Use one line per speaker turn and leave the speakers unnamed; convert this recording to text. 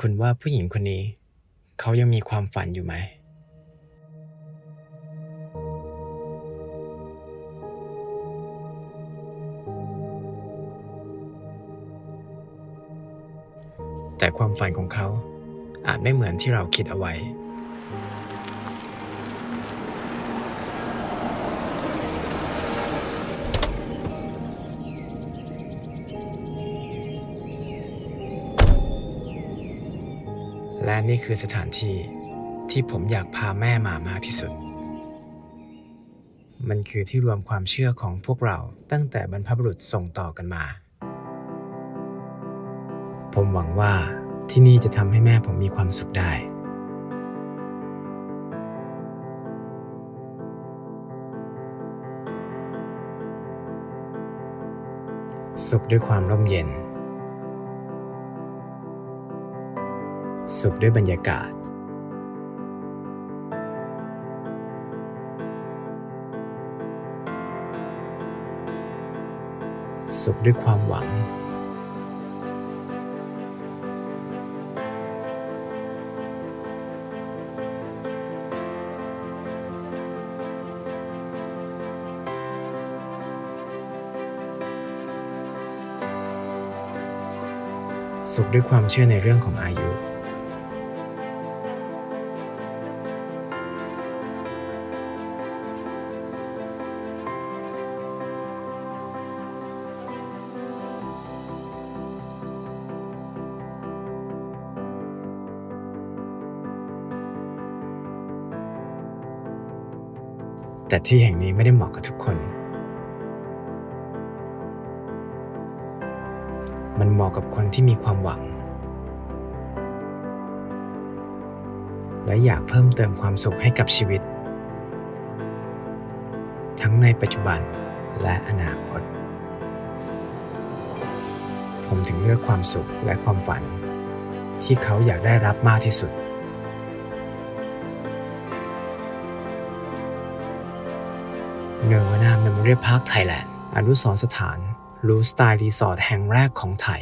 คุณว่าผู้หญิงคนนี้ เขายังมีความฝันอยู่ไหม แต่ความฝันของเขาอาจไม่เหมือนที่เราคิดเอาไว้ และนี่คือสถานที่ที่ผมอยากพาแม่มามากที่สุด มันคือที่รวมความเชื่อของพวกเราตั้งแต่บรรพบุรุษส่งต่อกันมา ผมหวังว่าที่นี่จะทำให้แม่ผมมีความสุขได้ สุขด้วยความร่มเย็น สุขด้วยบรรยากาศ สุขด้วยความหวัง สุขด้วยความเชื่อในเรื่องของอายุ แต่ที่แห่งนี้ไม่ได้เหมาะกับทุกคน มันเหมาะกับคนที่มีความหวัง และอยากเพิ่มเติมความสุขให้กับชีวิต ทั้งในปัจจุบันและอนาคต ผมถึงเลือกความสุขและความฝัน ที่เขาอยากได้รับมากที่สุด เนวนาเมมโมเรียลพาร์คไทยแลนด์อนุสรสถานรูสไตล์รีสอร์ทแห่งแรกของไทย